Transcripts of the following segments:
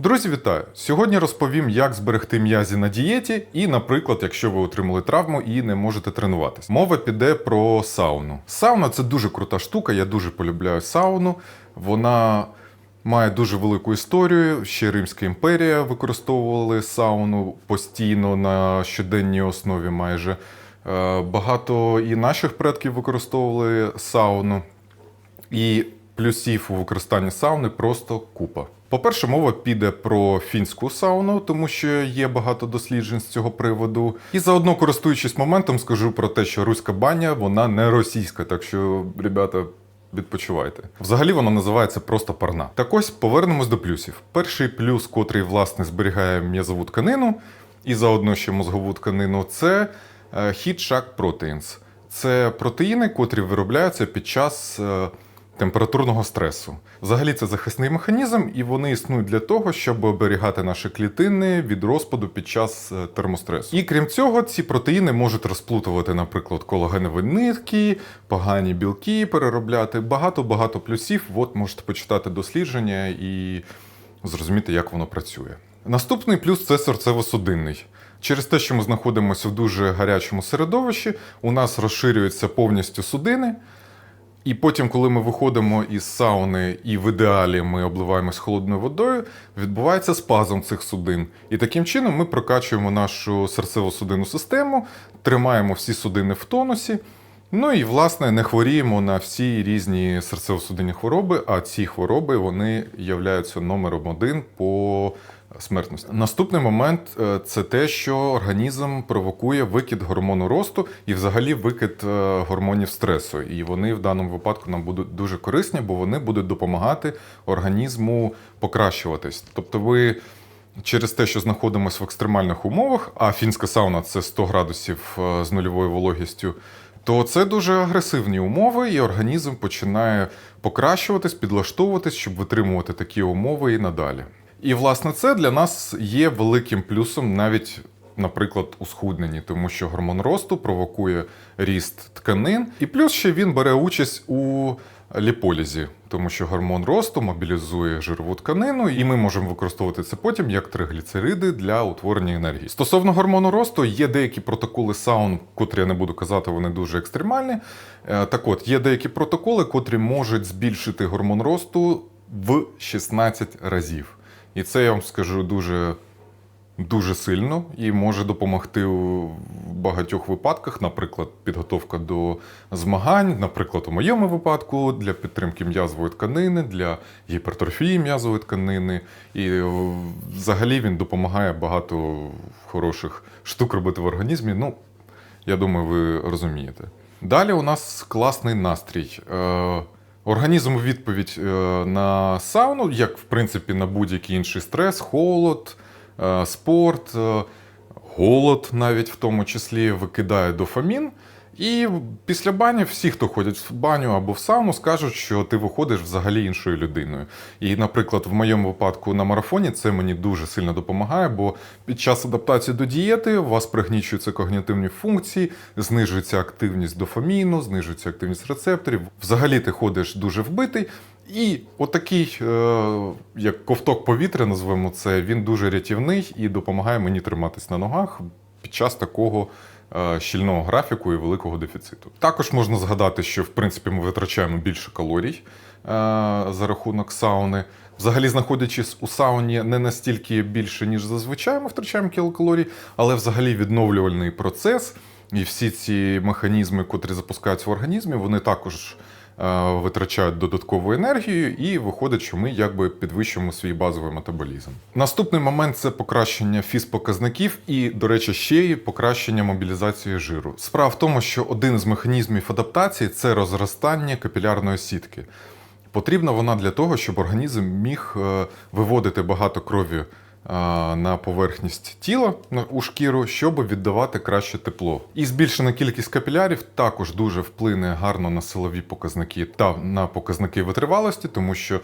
Друзі, вітаю! Сьогодні розповім, як зберегти м'язі на дієті, і, наприклад, якщо ви отримали травму і не можете тренуватись. Мова піде про сауну. Сауна це дуже крута штука. Я дуже полюбляю сауну. Вона має дуже велику історію. Ще Римська імперія використовували сауну постійно на щоденній основі. Майже Е, багато і наших предків використовували сауну. І плюсів у використанні сауни просто купа. По-перше, мова піде про фінську сауну, тому що є багато досліджень з цього приводу. І заодно, користуючись моментом, скажу про те, що руська баня вона не російська, так що, ребята. Відпочивайте. Взагалі вона називається просто парна. Так ось повернемось до плюсів. Перший плюс, котрий власне зберігає м'язову тканину і заодно ще мозгову тканину, це е, Heat Shock Proteins. Це протеїни, котрі виробляються під час е, температурного стресу. Взагалі це захисний механізм, і вони існують для того, щоб оберігати наші клітини від розпаду під час е, термостресу. І крім цього, ці протеїни можуть розплутувати, наприклад, колагенові нитки, погані білки переробляти. Багато-багато плюсів. От можете почитати дослідження і зрозуміти, як воно працює. Наступний плюс це серцево-судинний. Через те, що ми знаходимося в дуже гарячому середовищі, у нас розширюються повністю судини. І потім, коли ми виходимо із сауни і в ідеалі ми обливаємось холодною водою, відбувається спазм цих судин. І таким чином ми прокачуємо нашу серцево-судинну систему, тримаємо всі судини в тонусі. Ну і власне не хворіємо на всі різні серцево-судинні хвороби, а ці хвороби вони являються номером один по смертності. Наступний момент е, це те, що організм провокує викид гормону росту і взагалі викид е, гормонів стресу. І вони в даному випадку нам будуть дуже корисні, бо вони будуть допомагати організму покращуватись. Тобто ви. Через те, що знаходимося в екстремальних умовах, а фінська сауна це 100 градусів е, з нульовою вологістю, то це дуже агресивні умови, і організм починає покращуватись, підлаштовуватись, щоб витримувати такі умови і надалі. І власне це для нас є великим плюсом навіть. Наприклад, у схудненні, тому що гормон росту провокує ріст тканин, і плюс ще він бере участь у ліполізі, тому що гормон росту мобілізує жирову тканину, і ми можемо використовувати це потім як тригліцериди для утворення енергії. Стосовно гормону росту, є деякі протоколи саун, котрі я не буду казати, вони дуже екстремальні. Е, Так от, є деякі протоколи, котрі можуть збільшити гормон росту в 16 разів. І це я вам скажу дуже дуже сильно і може допомогти у багатьох випадках, наприклад, підготовка до змагань, наприклад, у моєму випадку для підтримки м'язової тканини, для гіпертрофії м'язової тканини. І е, взагалі він допомагає багато хороших штук робити в організмі. Ну, я думаю, ви розумієте. Далі у нас класний настрій. Організм у відповідь е, на сауну, як в принципі на будь-який інший стрес, холод, е, спорт, е, голод навіть в тому числі викидає дофамін. І після бані всі, хто ходять в баню або в сауну, скажуть, що ти виходиш взагалі іншою людиною. І, наприклад, в моєму випадку на марафоні це мені дуже сильно допомагає, бо під час адаптації до дієти у вас пригнічуються когнітивні функції, знижується активність дофаміну, знижується активність рецепторів. Взагалі ти ходиш дуже вбитий. І отакий, е, як ковток повітря, назвемо це, він дуже рятівний і допомагає мені триматись на ногах під час такого щільного графіку і великого дефіциту. Також можна згадати, що в принципі ми витрачаємо більше калорій е, за рахунок сауни. Взагалі, знаходячись у сауні не настільки більше, ніж зазвичай ми втрачаємо кілокалорій, але взагалі відновлювальний процес і всі ці механізми, котрі запускаються в організмі, вони також е, витрачають додаткову енергію, і виходить, що ми якби підвищуємо свій базовий метаболізм. Наступний момент це покращення фізпоказників і, до речі, ще й покращення мобілізації жиру. Справа в тому, що один з механізмів адаптації це розростання капілярної сітки. Потрібна вона для того, щоб організм міг е, виводити багато крові е, на поверхність тіла у шкіру, щоб віддавати краще тепло. І збільшена кількість капілярів також дуже вплине гарно на силові показники та на показники витривалості, тому що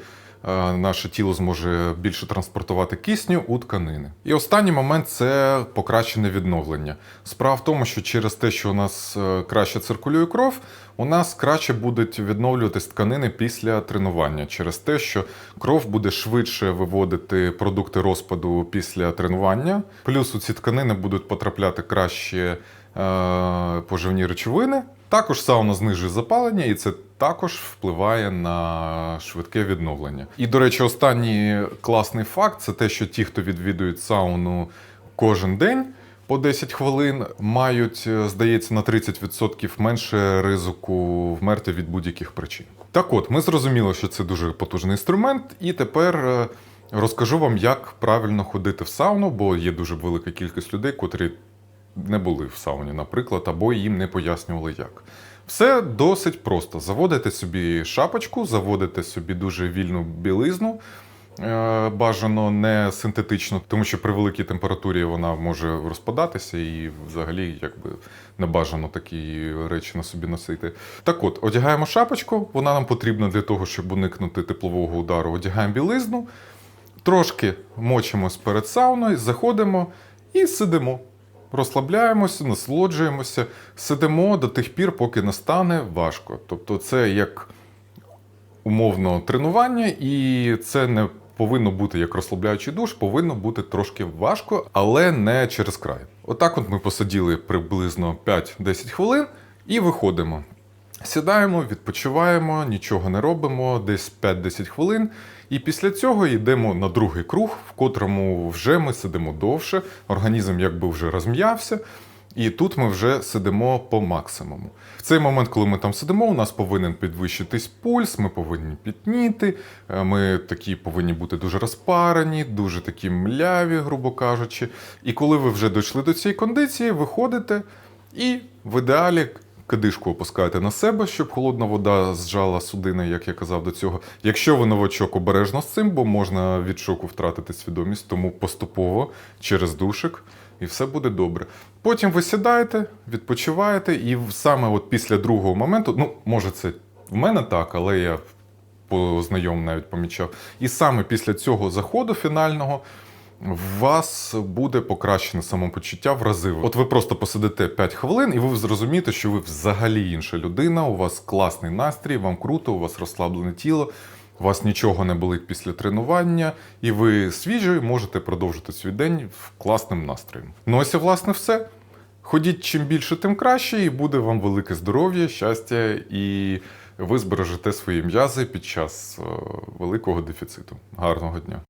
наше тіло зможе більше транспортувати кисню у тканини. І останній момент це покращене відновлення. Справа в тому, що через те, що у нас е, краще циркулює кров, у нас краще будуть відновлюватись тканини після тренування, через те, що кров буде швидше виводити продукти розпаду після тренування. Плюс у ці тканини будуть потрапляти краще е, поживні речовини. Також сауна знижує запалення, і це також впливає на швидке відновлення. І, до речі, останній класний факт це те, що ті, хто відвідують сауну кожен день по 10 хвилин, мають, е, здається, на 30% менше ризику вмерти від будь-яких причин. Так от, ми зрозуміли, що це дуже потужний інструмент, і тепер. е, Розкажу вам, як правильно ходити в сауну, бо є дуже велика кількість людей, котрі не були в сауні, наприклад, або їм не пояснювали як. Все досить просто. Заводите собі шапочку, заводите собі дуже вільну білизну. е, Бажано не синтетично, тому що при великій температурі вона може розпадатися і взагалі якби не бажано такі речі на собі носити. Так от, одягаємо шапочку, вона нам потрібна для того, щоб уникнути теплового удару. Одягаємо білизну, трошки мочимось перед сауною, заходимо і сидимо. Розслабляємося, насолоджуємося, сидимо до тих пір, поки не стане важко. Тобто, це як умовно тренування, і це не повинно бути як розслабляючий душ, повинно бути трошки важко, але не через край. Отак, от ми посиділи приблизно 5-10 хвилин і виходимо. Сідаємо, відпочиваємо, нічого не робимо, десь 5-10 хвилин. І після цього йдемо на другий круг, в котрому вже ми сидимо довше, організм якби вже розм'явся. І тут ми вже сидимо по максимуму. В цей момент, коли ми там сидимо, у нас повинен підвищитись пульс, ми повинні пітніти, е, ми такі повинні бути дуже розпарені, дуже такі мляві, грубо кажучи. І коли ви вже дійшли до цієї кондиції, виходите і в ідеалі кадишку опускаєте на себе, щоб холодна вода зжала судини, як я казав до цього. Якщо ви новачок, обережно з цим, бо можна від шоку втратити свідомість, тому поступово через душик. І все буде добре. Потім ви сідаєте, відпочиваєте, і саме от після другого моменту, ну, може, це в мене так, але я по знайомим навіть помічав. І саме після цього заходу фінального у вас буде покращене самопочуття в рази. От ви просто посидите 5 хвилин, і ви зрозумієте, що ви взагалі інша людина, у вас класний настрій, вам круто, у вас розслаблене тіло. У вас нічого не болить після тренування, і ви свіжі можете продовжити свій день в класним настроєм. Ну ось власне все. Ходіть чим більше, тим краще, і буде вам велике здоров'я, щастя, і ви збережете свої м'язи під час е, великого дефіциту. Гарного дня!